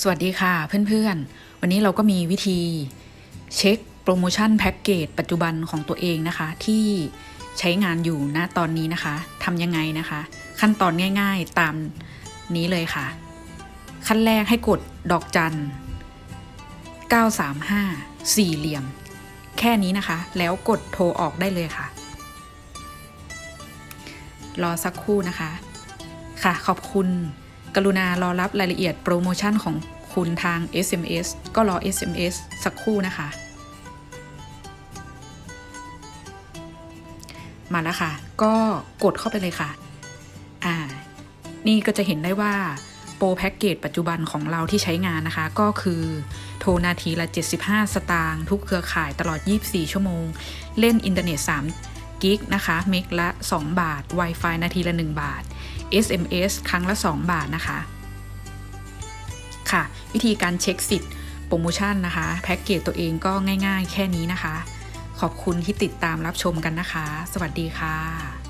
สวัสดีค่ะเพื่อนๆ วันนี้เราก็มีวิธีเช็คโปรโมชั่นแพ็กเกจปัจจุบันของตัวเองนะคะ ที่ใช้งานอยู่ณตอนนี้นะคะทำยังไงนะคะ ขั้นตอนง่ายๆตามนี้เลยค่ะ ขั้นแรกให้กดดอกจัน 935 สี่เหลี่ยม แค่นี้นะคะ แล้วกดโทรออกได้เลยค่ะ รอสักครู่นะคะ ค่ะขอบคุณ กรุณารอรับรายละเอียดโปรโมชั่นของคุณทาง SMS ก็รอ SMS สักครู่นะคะ มาแล้วค่ะ ก็กดเข้าไปเลยค่ะ อ่า นี่ก็จะเห็นได้ว่าโปรแพ็กเกจปัจจุบันของเราที่ใช้งานนะคะ ก็คือ โทรนาทีละ 75 สตางค์ทุกเครือข่ายตลอด 24 ชั่วโมง เล่นอินเทอร์เน็ต 3 กิกนะคะเมกละ 2 บาท Wi-Fi นาทีละ 1 บาท SMS ครั้งละ 2 บาทนะคะ ค่ะ วิธีการเช็คสิทธิ์โปรโมชั่นนะคะ แพ็กเกจตัวเองก็ง่ายๆ แค่นี้นะคะ ขอบคุณที่ติดตามรับชมกันนะคะ สวัสดีค่ะ